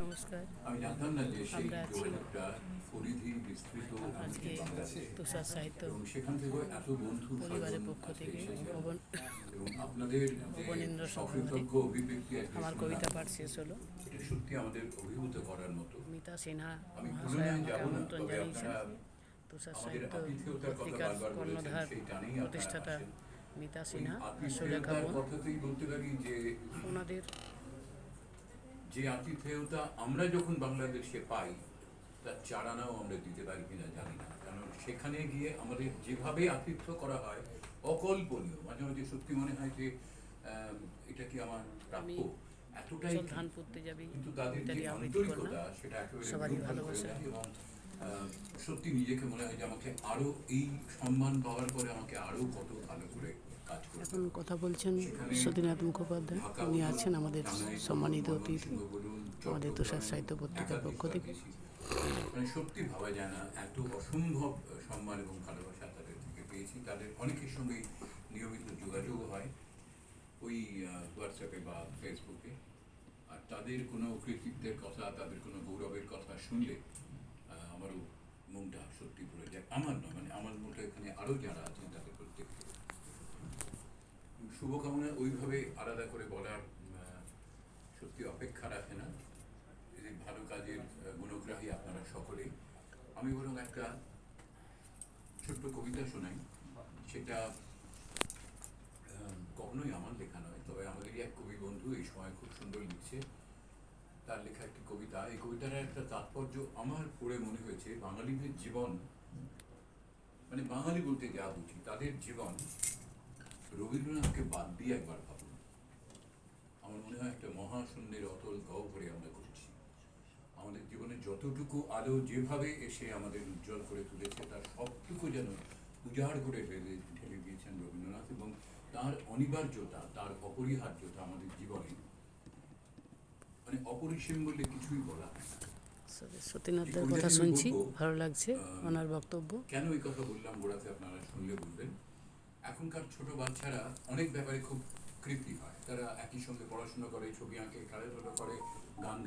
নমস্কার। আমরা আছি। আজকে তুষার সাহিত্য পরিবারের পক্ষ থেকে ভবনীন্দ্র আমার কবিতা পাঠ শেষ হলো। মতো। সিনহা আমি মহাশয় আমাকে আমন্ত্রণ জানিয়েছেন। তুষার সাহিত্য পত্রিকার কর্ণধার প্রতিষ্ঠাতা মিতা সিনহা সুলেখা ওনাদের যে আতিথেয়তা আমরা যখন বাংলাদেশে পাই তার চারানাও আমরা দিতে পারি কিনা জানি না। কারণ সেখানে গিয়ে আমাদের যেভাবে আতিথ্য করা হয় অকল্পনীয়। মাঝে মাঝে সত্যি মনে হয় যে এটা কি আমার প্রাপ্য? এতটাই চল কি? ধান পুঁততে যাবি কিন্তু তাদের যে আন্তরিকতা সেটা একেবারে এবং সত্যি নিজেকে মনে হয় যে আমাকে আরও এই সম্মান পাওয়ার পরে আমাকে আরও কত ভালো করে এখন কথা বলছেন সতীনাথ মুখোপাধ্যায়। উনি আছেন আমাদের সম্মানিত ময়মনসিংহ আমাদের তুষার সাহিত্য পত্রিকার পক্ষ থেকে। মানে সত্যি ভাবা যায় না, এত অসম্ভব সম্মান এবং ভালোবাসা তাদের থেকে পেয়েছি। তাদের অনেকের সঙ্গেই নিয়মিত যোগাযোগ হয়, ওই হোয়াটসঅ্যাপে বা ফেসবুকে আর তাদের কোনো কৃতিত্বের কথা, তাদের কোনো গৌরবের কথা শুনলে আমারও মনটা সত্যি ভরে যায়। আমার মানে আমার মনটা এখানে আরও যারা শুভকামনা ওইভাবে আলাদা করে বলার সত্যি অপেক্ষা রাখে না। এই ভালো কাজের গুণগ্রাহী আপনারা সকলে। আমি বরং একটা ছোট্ট কবিতা শোনাই। সেটা কখনোই আমার লেখা নয়, তবে আমাদেরই এক কবি বন্ধু এই সময় খুব সুন্দর লিখছে। তার লেখা একটি কবিতা। এই কবিতার একটা তাৎপর্য আমার পড়ে মনে হয়েছে, বাঙালিদের জীবন মানে বাঙালি বলতে যা বুঝি, তাদের জীবন রবীন্দ্রনাথকে বাদ দিয়ে একবার ভাবুন। আমার মনে হয় একটা মহাশূন্যের অতল গহ্বরে আমরা ঘুরছি। আমাদের জীবনে যতটুকু আলো যেভাবে এসে আমাদের উজ্জ্বল করে তুলেছে তার সবটুকু যেন উজাড় করে ঢেলে ঢেলে দিয়েছেন রবীন্দ্রনাথ এবং তার অনিবার্যতা তার অপরিহার্যতা আমাদের জীবনে মানে অপরিসীম বলে কিছুই বলা হয় সতীনাথদের কথা শুনছি ভালো লাগছে ওনার বক্তব্য। কেন এই কথা বললাম গোড়াতে আপনারা শুনলে বলবেন? এখনকার ছোট বাচ্চারা অনেক ব্যাপারে খুব কৃতি হয়। তারা একই সঙ্গে পড়াশোনা করে, ছবি আঁকে, খেলাধুলো করে, গান গান